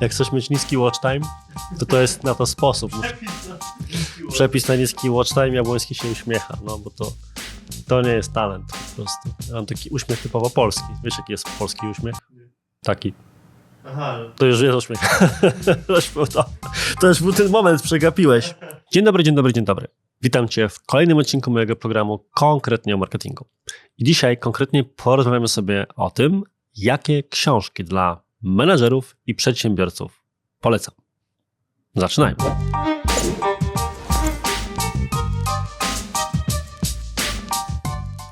Jak chcesz mieć niski watch time, to to jest na to sposób. Przepis na niski watch time, Jabłoński się uśmiecha, no bo to, to nie jest talent po prostu. Ja mam taki uśmiech typowo polski. Wiesz, jaki jest polski uśmiech? Taki. Aha, To już jest uśmiech. to, już był to, to już był ten moment, przegapiłeś. Dzień dobry, dzień dobry, dzień dobry. Witam Cię w kolejnym odcinku mojego programu konkretnie o marketingu. I dzisiaj konkretnie porozmawiamy sobie o tym, jakie książki dla menedżerów i przedsiębiorców polecam. Zaczynajmy.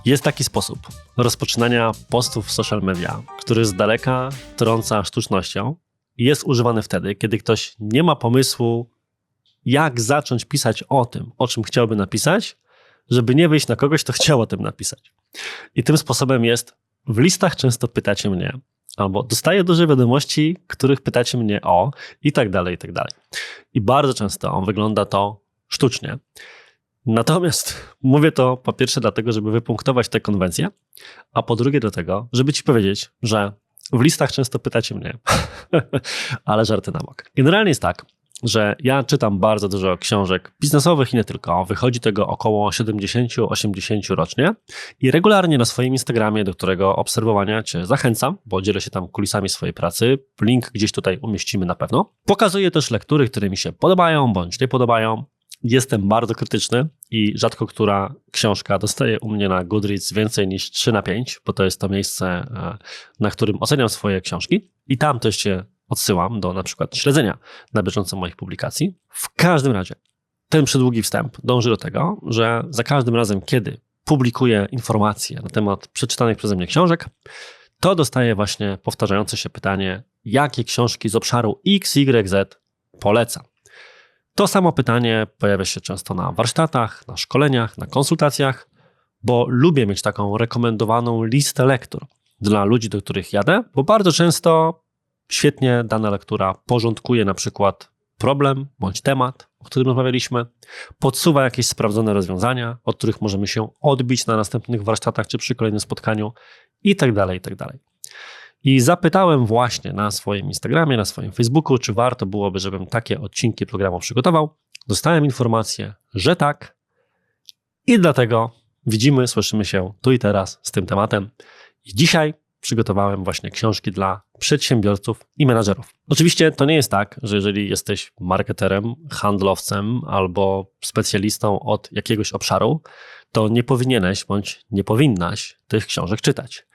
Jest taki sposób rozpoczynania postów w social media, który z daleka trąca sztucznością i jest używany wtedy, kiedy ktoś nie ma pomysłu, jak zacząć pisać o tym, o czym chciałby napisać, żeby nie wyjść na kogoś, kto chciał o tym napisać. I tym sposobem jest, w listach często pytacie mnie, albo dostaję duże wiadomości, których pytacie mnie o, i tak dalej, i tak dalej. I bardzo często wygląda to sztucznie. Natomiast mówię to po pierwsze dlatego, żeby wypunktować tę konwencję, a po drugie dlatego, żeby ci powiedzieć, że w listach często pytacie mnie, ale żarty na bok. Generalnie jest tak, że ja czytam bardzo dużo książek biznesowych i nie tylko. Wychodzi tego około 70-80 rocznie i regularnie na swoim Instagramie, do którego obserwowania Cię zachęcam, bo dzielę się tam kulisami swojej pracy. Link gdzieś tutaj umieścimy na pewno. Pokazuję też lektury, które mi się podobają bądź nie podobają. Jestem bardzo krytyczny i rzadko która książka dostaje u mnie na Goodreads więcej niż 3 na 5, bo to jest to miejsce, e, na którym oceniam swoje książki. I tam też się odsyłam do na przykład śledzenia na bieżąco moich publikacji. W każdym razie ten przydługi wstęp dąży do tego, że za każdym razem, kiedy publikuję informacje na temat przeczytanych przeze mnie książek, to dostaję właśnie powtarzające się pytanie, jakie książki z obszaru XYZ polecam. To samo pytanie pojawia się często na warsztatach, na szkoleniach, na konsultacjach, bo lubię mieć taką rekomendowaną listę lektur dla ludzi, do których jadę, bo bardzo często świetnie dana lektura porządkuje na przykład problem bądź temat, o którym rozmawialiśmy, podsuwa jakieś sprawdzone rozwiązania, od których możemy się odbić na następnych warsztatach czy przy kolejnym spotkaniu i tak dalej, i tak. I zapytałem właśnie na swoim Instagramie, na swoim Facebooku, czy warto byłoby, żebym takie odcinki programu przygotował. Dostałem informację, że tak. I dlatego widzimy, słyszymy się tu i teraz z tym tematem. I dzisiaj przygotowałem właśnie książki dla przedsiębiorców i menadżerów. Oczywiście to nie jest tak, że jeżeli jesteś marketerem, handlowcem albo specjalistą od jakiegoś obszaru, to nie powinieneś bądź nie powinnaś tych książek czytać.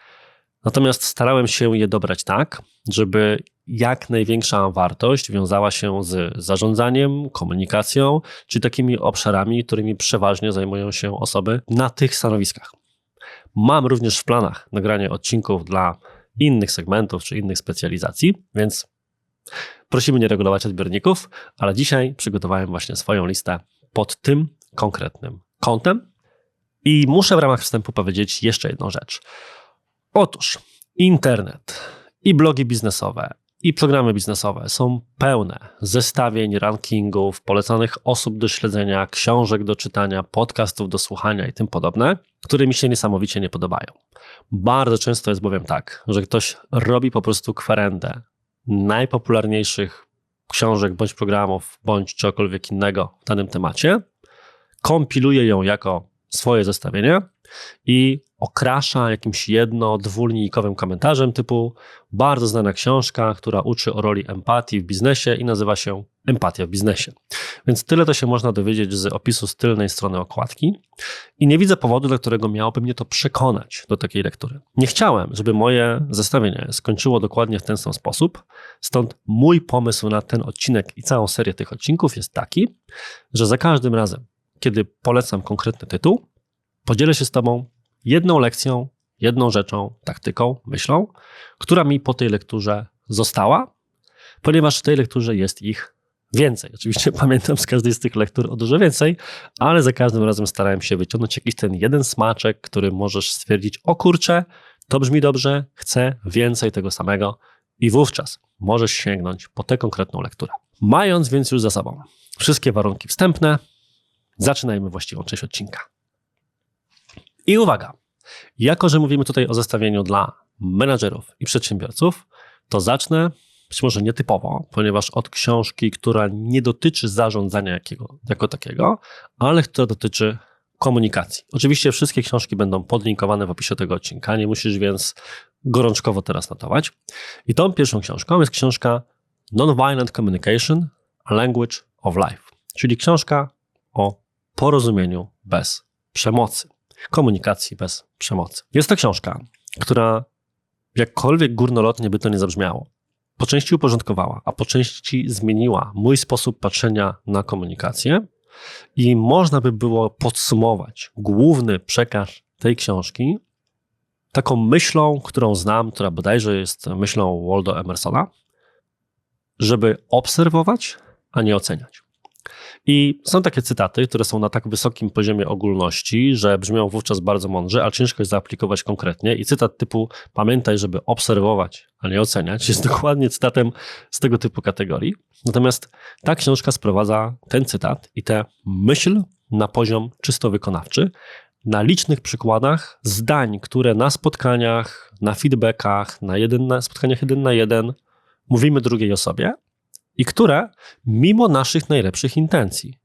Natomiast starałem się je dobrać tak, żeby jak największa wartość wiązała się z zarządzaniem, komunikacją, czy takimi obszarami, którymi przeważnie zajmują się osoby na tych stanowiskach. Mam również w planach nagranie odcinków dla innych segmentów czy innych specjalizacji, więc prosimy nie regulować odbiorników, ale dzisiaj przygotowałem właśnie swoją listę pod tym konkretnym kątem. I muszę w ramach wstępu powiedzieć jeszcze jedną rzecz. Otóż internet i blogi biznesowe i programy biznesowe są pełne zestawień, rankingów, polecanych osób do śledzenia, książek do czytania, podcastów do słuchania i tym podobne, które mi się niesamowicie nie podobają. Bardzo często jest bowiem tak, że ktoś robi po prostu kwerendę najpopularniejszych książek bądź programów, bądź czegokolwiek innego w danym temacie, kompiluje ją jako swoje zestawienie i okrasza jakimś jedno, dwulinijkowym komentarzem typu bardzo znana książka, która uczy o roli empatii w biznesie i nazywa się Empatia w biznesie. Więc tyle to się można dowiedzieć z opisu z tylnej strony okładki i nie widzę powodu, dla którego miałoby mnie to przekonać do takiej lektury. Nie chciałem, żeby moje zestawienie skończyło dokładnie w ten sam sposób, stąd mój pomysł na ten odcinek i całą serię tych odcinków jest taki, że za każdym razem, kiedy polecam konkretny tytuł, podzielę się z Tobą jedną lekcją, jedną rzeczą, taktyką, myślą, która mi po tej lekturze została, ponieważ w tej lekturze jest ich więcej. Oczywiście pamiętam z każdej z tych lektur o dużo więcej, ale za każdym razem starałem się wyciągnąć jakiś ten jeden smaczek, który możesz stwierdzić, o kurczę, to brzmi dobrze, chcę więcej tego samego i wówczas możesz sięgnąć po tę konkretną lekturę. Mając więc już za sobą wszystkie warunki wstępne, zaczynajmy właściwą część odcinka. I uwaga, jako że mówimy tutaj o zestawieniu dla menadżerów i przedsiębiorców, to zacznę być może nietypowo, ponieważ od książki, która nie dotyczy zarządzania jakiego, jako takiego, ale która dotyczy komunikacji. Oczywiście wszystkie książki będą podlinkowane w opisie tego odcinka, nie musisz więc gorączkowo teraz notować. I tą pierwszą książką jest książka Nonviolent Communication – A Language of Life, czyli książka o porozumieniu bez przemocy, komunikacji bez przemocy. Jest to książka, która jakkolwiek górnolotnie by to nie zabrzmiało, po części uporządkowała, a po części zmieniła mój sposób patrzenia na komunikację i można by było podsumować główny przekaz tej książki taką myślą, którą znam, która bodajże jest myślą Waldo Emersona, żeby obserwować, a nie oceniać. I są takie cytaty, które są na tak wysokim poziomie ogólności, że brzmią wówczas bardzo mądrze, a ciężko jest zaaplikować konkretnie. I cytat typu pamiętaj, żeby obserwować, a nie oceniać, jest dokładnie cytatem z tego typu kategorii. Natomiast ta książka sprowadza ten cytat i tę myśl na poziom czysto wykonawczy, na licznych przykładach zdań, które na spotkaniach, na feedbackach, na, jeden, na spotkaniach jeden na jeden mówimy drugiej osobie i które, mimo naszych najlepszych intencji,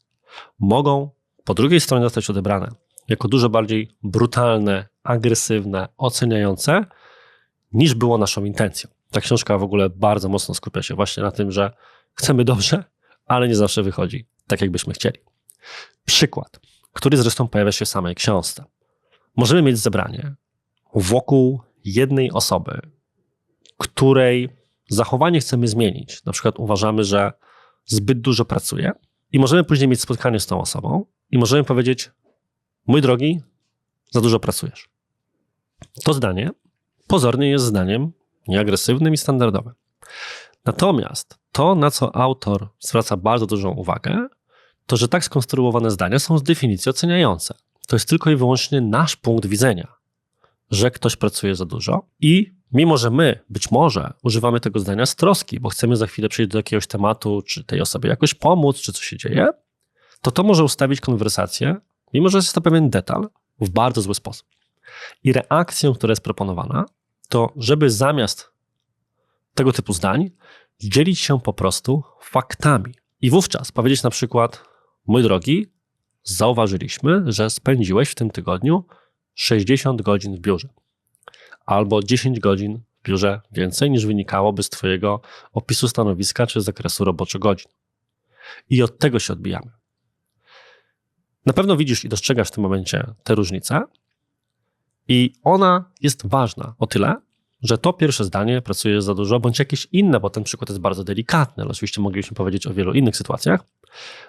mogą po drugiej stronie zostać odebrane jako dużo bardziej brutalne, agresywne, oceniające, niż było naszą intencją. Ta książka w ogóle bardzo mocno skupia się właśnie na tym, że chcemy dobrze, ale nie zawsze wychodzi tak, jakbyśmy chcieli. Przykład, który zresztą pojawia się w samej książce. Możemy mieć zebranie wokół jednej osoby, której zachowanie chcemy zmienić. Na przykład uważamy, że zbyt dużo pracuje i możemy później mieć spotkanie z tą osobą i możemy powiedzieć: Mój drogi, za dużo pracujesz. To zdanie pozornie jest zdaniem nieagresywnym i standardowym. Natomiast to, na co autor zwraca bardzo dużą uwagę, to że tak skonstruowane zdania są z definicji oceniające. To jest tylko i wyłącznie nasz punkt widzenia, że ktoś pracuje za dużo i mimo, że my być może używamy tego zdania z troski, bo chcemy za chwilę przejść do jakiegoś tematu, czy tej osobie jakoś pomóc, czy co się dzieje, to to może ustawić konwersację, mimo że jest to pewien detal, w bardzo zły sposób. I reakcją, która jest proponowana, to żeby zamiast tego typu zdań dzielić się po prostu faktami. I wówczas powiedzieć na przykład, mój drogi, zauważyliśmy, że spędziłeś w tym tygodniu 60 godzin w biurze albo 10 godzin w biurze więcej niż wynikałoby z Twojego opisu stanowiska czy zakresu roboczych godzin. I od tego się odbijamy. Na pewno widzisz i dostrzegasz w tym momencie tę różnicę, i ona jest ważna o tyle, że to pierwsze zdanie pracuje za dużo, bądź jakieś inne, bo ten przykład jest bardzo delikatny, ale oczywiście moglibyśmy powiedzieć o wielu innych sytuacjach,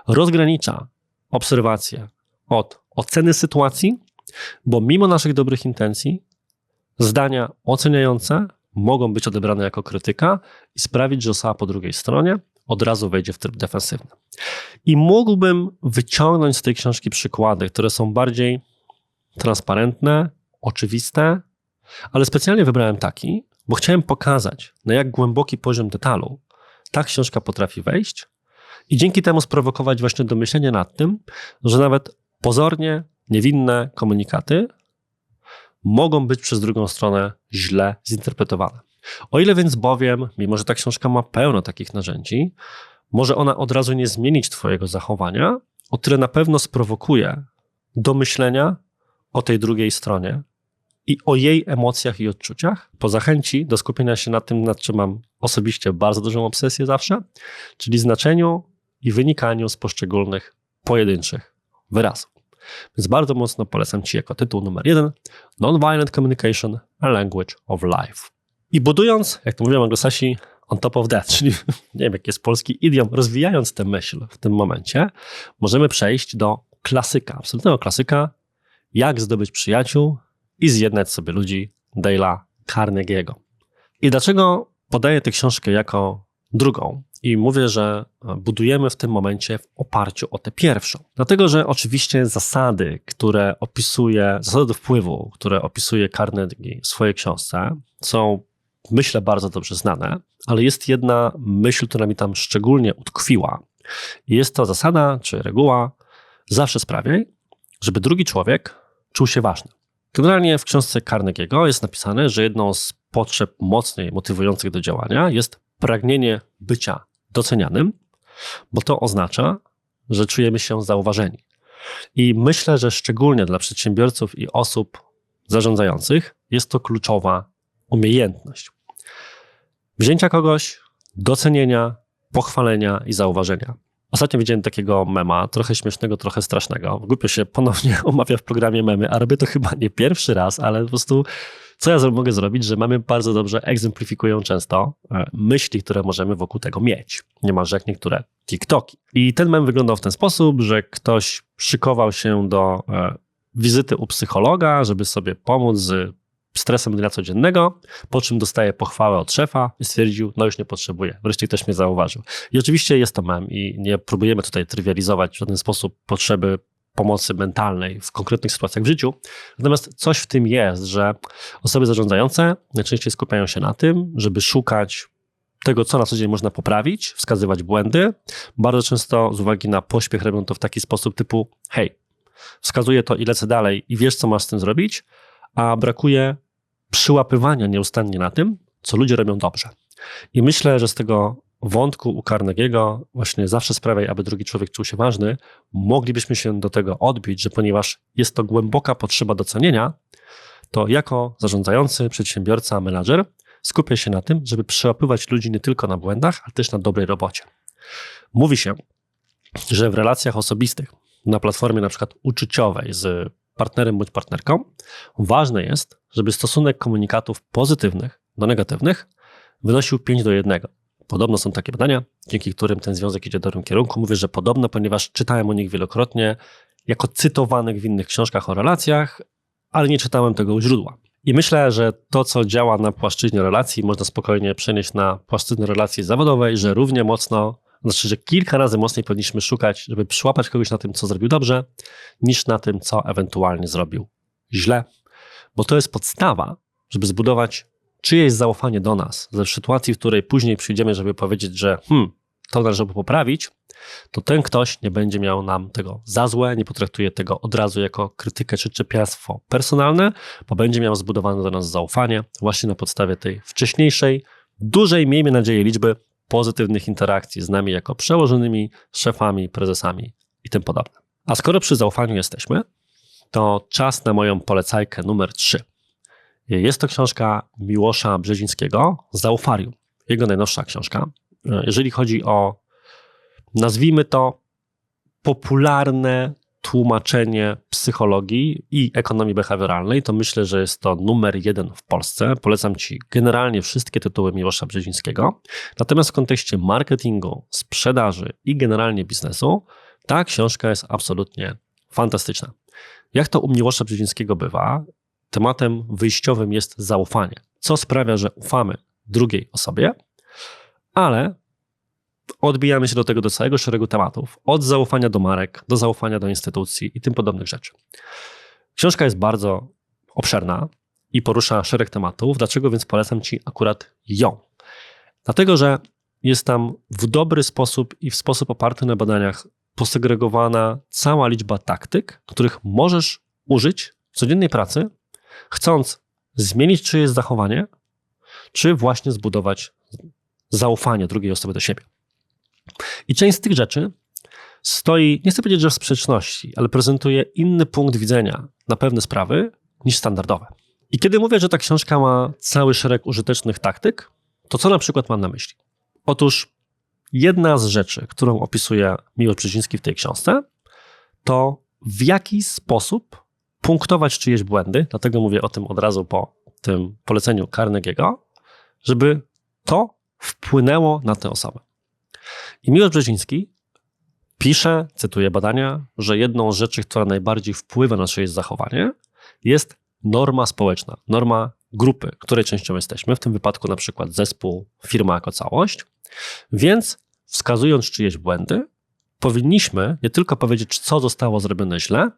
rozgranicza obserwację od oceny sytuacji, bo mimo naszych dobrych intencji, zdania oceniające mogą być odebrane jako krytyka i sprawić, że osoba po drugiej stronie od razu wejdzie w tryb defensywny. I mógłbym wyciągnąć z tej książki przykłady, które są bardziej transparentne, oczywiste, ale specjalnie wybrałem taki, bo chciałem pokazać, na jak głęboki poziom detalu ta książka potrafi wejść i dzięki temu sprowokować właśnie do myślenia nad tym, że nawet pozornie niewinne komunikaty mogą być przez drugą stronę źle zinterpretowane. O ile więc bowiem, mimo że ta książka ma pełno takich narzędzi, może ona od razu nie zmienić Twojego zachowania, o tyle na pewno sprowokuje do myślenia o tej drugiej stronie i o jej emocjach i odczuciach, po zachęci do skupienia się na tym, nad czym mam osobiście bardzo dużą obsesję zawsze, czyli znaczeniu i wynikaniu z poszczególnych pojedynczych wyrazów. Więc bardzo mocno polecam Ci jako tytuł numer jeden Nonviolent Communication, a Language of Life. I budując, jak to mówią anglosasi, on top of that, czyli nie wiem, jaki jest polski idiom, rozwijając tę myśl w tym momencie, możemy przejść do klasyka, absolutnego klasyka, jak zdobyć przyjaciół i zjednać sobie ludzi Dale'a Carnegie'ego. I dlaczego podaję tę książkę jako drugą? I mówię, że budujemy w tym momencie w oparciu o tę pierwszą. Dlatego, że oczywiście zasady, które opisuje, zasady wpływu, które opisuje Carnegie w swojej książce, są myślę bardzo dobrze znane, ale jest jedna myśl, która mi tam szczególnie utkwiła. Jest to zasada czy reguła: zawsze sprawiaj, żeby drugi człowiek czuł się ważny. Generalnie w książce Carnegie'ego jest napisane, że jedną z potrzeb mocniej motywujących do działania jest pragnienie bycia docenianym, bo to oznacza, że czujemy się zauważeni. I myślę, że szczególnie dla przedsiębiorców i osób zarządzających jest to kluczowa umiejętność. Wzięcia kogoś, docenienia, pochwalenia i zauważenia. Ostatnio widziałem takiego mema, trochę śmiesznego, trochę strasznego. Głupio się ponownie omawia w programie memy, a robię to chyba nie pierwszy raz, ale po prostu co ja mogę zrobić, że mamy bardzo dobrze egzemplifikują często e, myśli, które możemy wokół tego mieć. Niemalże jak niektóre TikToki. I ten mem wyglądał w ten sposób, że ktoś szykował się do e, wizyty u psychologa, żeby sobie pomóc z stresem dnia codziennego, po czym dostaje pochwałę od szefa i stwierdził, no już nie potrzebuję. Wreszcie ktoś mnie zauważył. I oczywiście jest to mem i nie próbujemy tutaj trywializować w żaden sposób potrzeby pomocy mentalnej w konkretnych sytuacjach w życiu. Natomiast coś w tym jest, że osoby zarządzające najczęściej skupiają się na tym, żeby szukać tego, co na co dzień można poprawić, wskazywać błędy. Bardzo często z uwagi na pośpiech robią to w taki sposób typu hej, wskazuję to i lecę dalej i wiesz, co masz z tym zrobić, a brakuje przyłapywania nieustannie na tym, co ludzie robią dobrze. I myślę, że z tego wątku u Carnegie'ego właśnie zawsze sprawiaj, aby drugi człowiek czuł się ważny, moglibyśmy się do tego odbić, że ponieważ jest to głęboka potrzeba docenienia, to jako zarządzający, przedsiębiorca, menadżer skupia się na tym, żeby przełapywać ludzi nie tylko na błędach, ale też na dobrej robocie. Mówi się, że w relacjach osobistych, na platformie na przykład uczuciowej z partnerem bądź partnerką, ważne jest, żeby stosunek komunikatów pozytywnych do negatywnych wynosił 5 do 1. Podobno są takie badania, dzięki którym ten związek idzie w dobrym kierunku. Mówię, że podobno, ponieważ czytałem o nich wielokrotnie, jako cytowanych w innych książkach o relacjach, ale nie czytałem tego u źródła. I myślę, że to, co działa na płaszczyźnie relacji, można spokojnie przenieść na płaszczyznę relacji zawodowej, że równie mocno, znaczy, że kilka razy mocniej powinniśmy szukać, żeby przyłapać kogoś na tym, co zrobił dobrze, niż na tym, co ewentualnie zrobił źle, bo to jest podstawa, żeby zbudować czyjeś zaufanie do nas, ze sytuacji, w której później przyjdziemy, żeby powiedzieć, że hmm, to należy poprawić, to ten ktoś nie będzie miał nam tego za złe, nie potraktuje tego od razu jako krytykę czy czepiastwo personalne, bo będzie miał zbudowane do nas zaufanie właśnie na podstawie tej wcześniejszej, dużej, miejmy nadzieję, liczby pozytywnych interakcji z nami jako przełożonymi, szefami, prezesami i tym podobne. A skoro przy zaufaniu jesteśmy, to czas na moją polecajkę numer 3. Jest to książka Miłosza Brzezińskiego, Zaufarium. Jego najnowsza książka. Jeżeli chodzi o, nazwijmy to, popularne tłumaczenie psychologii i ekonomii behawioralnej, to myślę, że jest to numer jeden w Polsce. Polecam Ci generalnie wszystkie tytuły Miłosza Brzezińskiego. Natomiast w kontekście marketingu, sprzedaży i generalnie biznesu, ta książka jest absolutnie fantastyczna. Jak to u Miłosza Brzezińskiego bywa, tematem wyjściowym jest zaufanie, co sprawia, że ufamy drugiej osobie, ale odbijamy się do tego do całego szeregu tematów, od zaufania do marek, do zaufania do instytucji i tym podobnych rzeczy. Książka jest bardzo obszerna i porusza szereg tematów. Dlaczego więc polecam Ci akurat ją? Dlatego, że jest tam w dobry sposób i w sposób oparty na badaniach posegregowana cała liczba taktyk, których możesz użyć w codziennej pracy, chcąc zmienić czyjeś zachowanie, czy właśnie zbudować zaufanie drugiej osoby do siebie. I część z tych rzeczy stoi, nie chcę powiedzieć, że w sprzeczności, ale prezentuje inny punkt widzenia na pewne sprawy niż standardowe. I kiedy mówię, że ta książka ma cały szereg użytecznych taktyk, to co na przykład mam na myśli? Otóż jedna z rzeczy, którą opisuje Miłosz Brzeziński w tej książce, to w jaki sposób punktować czyjeś błędy, dlatego mówię o tym od razu po tym poleceniu Carnegie'ego, żeby to wpłynęło na tę osobę. I Miłosz Brzeziński pisze, cytuję badania, że jedną z rzeczy, która najbardziej wpływa na czyjeś zachowanie, jest norma społeczna, norma grupy, której częścią jesteśmy, w tym wypadku na przykład zespół, firma jako całość. Więc wskazując czyjeś błędy, powinniśmy nie tylko powiedzieć, co zostało zrobione źle,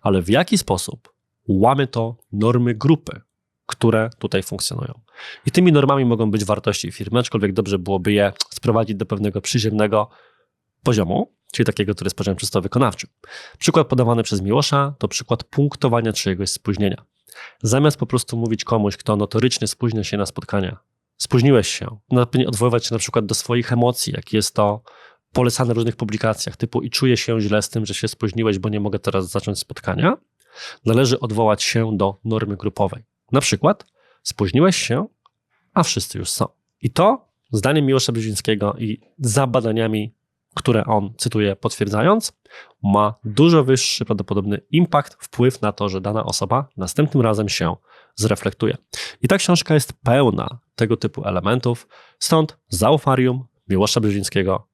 ale w jaki sposób łamy to normy grupy, które tutaj funkcjonują. I tymi normami mogą być wartości firmy, aczkolwiek dobrze byłoby je sprowadzić do pewnego przyziemnego poziomu, czyli takiego, który jest poziomem czysto wykonawczym. Przykład podawany przez Miłosza to przykład punktowania czyjegoś spóźnienia. Zamiast po prostu mówić komuś, kto notorycznie spóźnia się na spotkania spóźniłeś się, odwoływać się na przykład do swoich emocji, jak jest to polecane w różnych publikacjach, typu i czuję się źle z tym, że się spóźniłeś, bo nie mogę teraz zacząć spotkania, należy odwołać się do normy grupowej. Na przykład spóźniłeś się, a wszyscy już są. I to, zdaniem Miłosza Brzezińskiego i za badaniami, które on cytuje potwierdzając, ma dużo wyższy prawdopodobny impact, wpływ na to, że dana osoba następnym razem się zreflektuje. I ta książka jest pełna tego typu elementów, stąd zaufarium Miłosza Brzezińskiego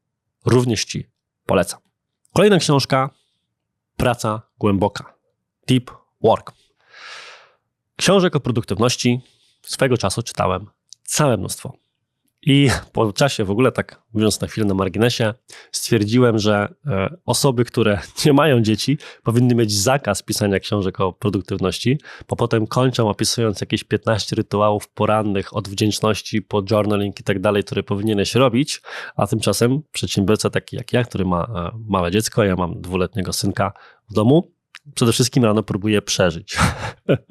również Ci polecam. Kolejna książka, Praca głęboka, Deep Work. Książek o produktywności swego czasu czytałem całe mnóstwo. I po czasie w ogóle, tak mówiąc na chwilę na marginesie, stwierdziłem, że e, osoby, które nie mają dzieci, powinny mieć zakaz pisania książek o produktywności, bo potem kończą opisując jakieś 15 rytuałów porannych od wdzięczności po journaling i tak dalej, które powinieneś robić, a tymczasem przedsiębiorca taki jak ja, który ma e, małe dziecko, ja mam dwuletniego synka w domu, przede wszystkim rano próbuje przeżyć.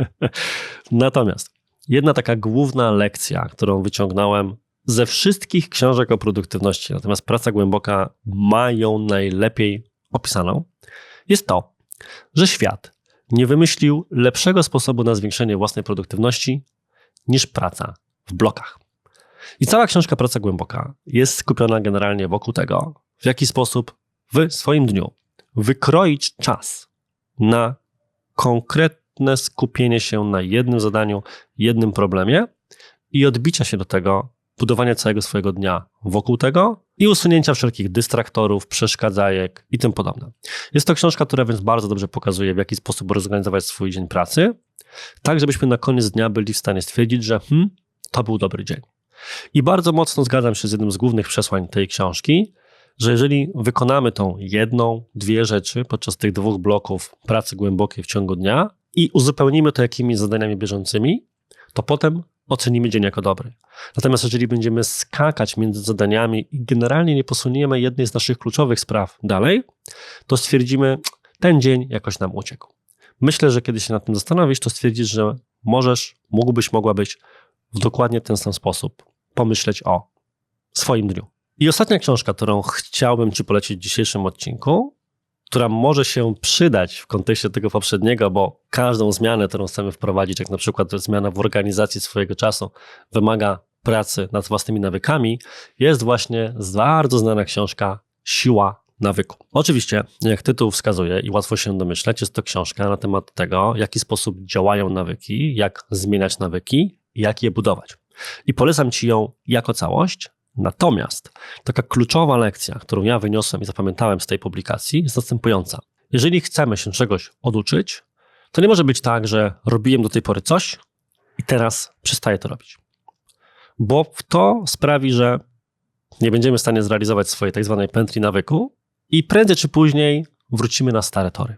Natomiast jedna taka główna lekcja, którą wyciągnąłem ze wszystkich książek o produktywności, natomiast praca głęboka ma ją najlepiej opisaną, jest to, że świat nie wymyślił lepszego sposobu na zwiększenie własnej produktywności niż praca w blokach. I cała książka Praca Głęboka jest skupiona generalnie wokół tego, w jaki sposób w swoim dniu wykroić czas na konkretne skupienie się na jednym zadaniu, jednym problemie i odbicia się do tego budowania całego swojego dnia wokół tego i usunięcia wszelkich dystraktorów, przeszkadzajek i tym podobne. Jest to książka, która więc bardzo dobrze pokazuje, w jaki sposób rozorganizować swój dzień pracy, tak żebyśmy na koniec dnia byli w stanie stwierdzić, że hmm, to był dobry dzień. I bardzo mocno zgadzam się z jednym z głównych przesłań tej książki, że jeżeli wykonamy tą jedną, dwie rzeczy podczas tych dwóch bloków pracy głębokiej w ciągu dnia i uzupełnimy to jakimiś zadaniami bieżącymi, to potem ocenimy dzień jako dobry. Natomiast jeżeli będziemy skakać między zadaniami i generalnie nie posuniemy jednej z naszych kluczowych spraw dalej, to stwierdzimy, ten dzień jakoś nam uciekł. Myślę, że kiedy się nad tym zastanowisz, to stwierdzisz, że możesz, mógłbyś, mogłabyś w dokładnie ten sam sposób pomyśleć o swoim dniu. I ostatnia książka, którą chciałbym Ci polecić w dzisiejszym odcinku, która może się przydać w kontekście tego poprzedniego, bo każdą zmianę, którą chcemy wprowadzić, jak na przykład zmiana w organizacji swojego czasu, wymaga pracy nad własnymi nawykami, jest właśnie bardzo znana książka Siła nawyku. Oczywiście, jak tytuł wskazuje i łatwo się domyśleć, jest to książka na temat tego, w jaki sposób działają nawyki, jak zmieniać nawyki jak je budować. I polecam Ci ją jako całość, Natomiast taka kluczowa lekcja, którą ja wyniosłem i zapamiętałem z tej publikacji, jest następująca. Jeżeli chcemy się czegoś oduczyć, to nie może być tak, że robiłem do tej pory coś i teraz przestaję to robić. Bo to sprawi, że nie będziemy w stanie zrealizować swojej tak zwanej pętli nawyku i prędzej czy później wrócimy na stare tory.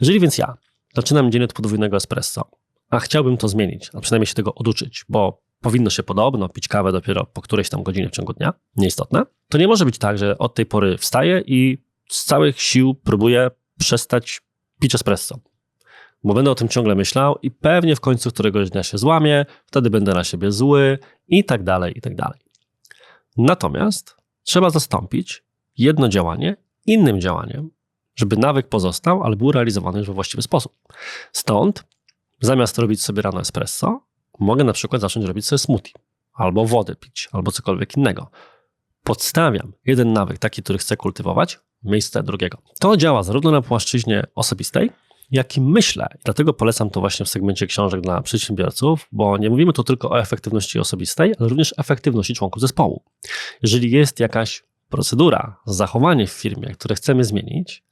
Jeżeli więc ja zaczynam dzień od podwójnego espresso, a chciałbym to zmienić, a przynajmniej się tego oduczyć, bo powinno się podobno pić kawę dopiero po którejś tam godzinie w ciągu dnia, nieistotne, to nie może być tak, że od tej pory wstaję i z całych sił próbuję przestać pić espresso. Bo będę o tym ciągle myślał i pewnie w końcu któregoś dnia się złamię, wtedy będę na siebie zły i tak dalej, i tak dalej. Natomiast trzeba zastąpić jedno działanie innym działaniem, żeby nawyk pozostał, ale był realizowany we właściwy sposób. Stąd zamiast robić sobie rano espresso, mogę na przykład zacząć robić sobie smoothie, albo wodę pić, albo cokolwiek innego. Podstawiam jeden nawyk, taki, który chcę kultywować, miejsce drugiego. To działa zarówno na płaszczyźnie osobistej, jak i myślę. Dlatego polecam to właśnie w segmencie książek dla przedsiębiorców, bo nie mówimy tu tylko o efektywności osobistej, ale również efektywności członków zespołu. Jeżeli jest jakaś procedura, zachowanie w firmie, które chcemy zmienić,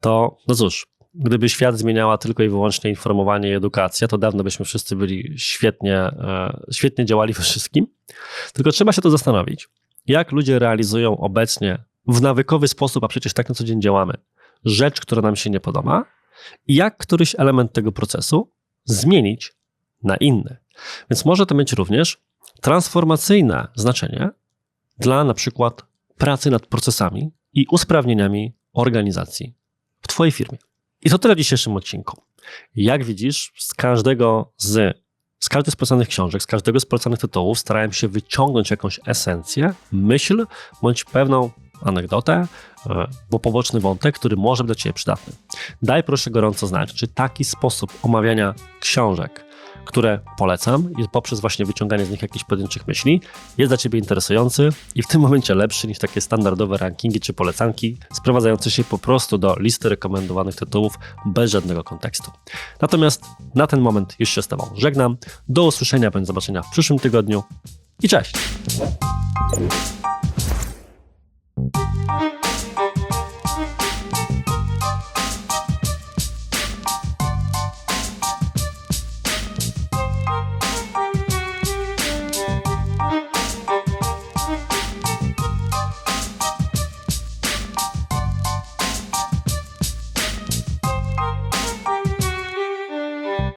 to no cóż, gdyby świat zmieniała tylko i wyłącznie informowanie i edukacja, to dawno byśmy wszyscy byli świetnie, e, świetnie działali we wszystkim. Tylko trzeba się to zastanowić, jak ludzie realizują obecnie w nawykowy sposób, a przecież tak na co dzień działamy, rzecz, która nam się nie podoba, i jak któryś element tego procesu zmienić na inny. Więc może to mieć również transformacyjne znaczenie dla na przykład pracy nad procesami i usprawnieniami organizacji w Twojej firmie. I to tyle w dzisiejszym odcinku. Jak widzisz, z każdego z Z każdej z polecanych książek, z każdego z polecanych tytułów starałem się wyciągnąć jakąś esencję, myśl bądź pewną anegdotę, e, bo poboczny wątek, który może być dla Ciebie przydatny. Daj proszę gorąco znać, czy taki sposób omawiania książek, które polecam i poprzez właśnie wyciąganie z nich jakichś pojedynczych myśli jest dla Ciebie interesujący i w tym momencie lepszy niż takie standardowe rankingi czy polecanki sprowadzające się po prostu do listy rekomendowanych tytułów bez żadnego kontekstu. Natomiast na ten moment już się z Tobą żegnam. Do usłyszenia bądź zobaczenia w przyszłym tygodniu i cześć!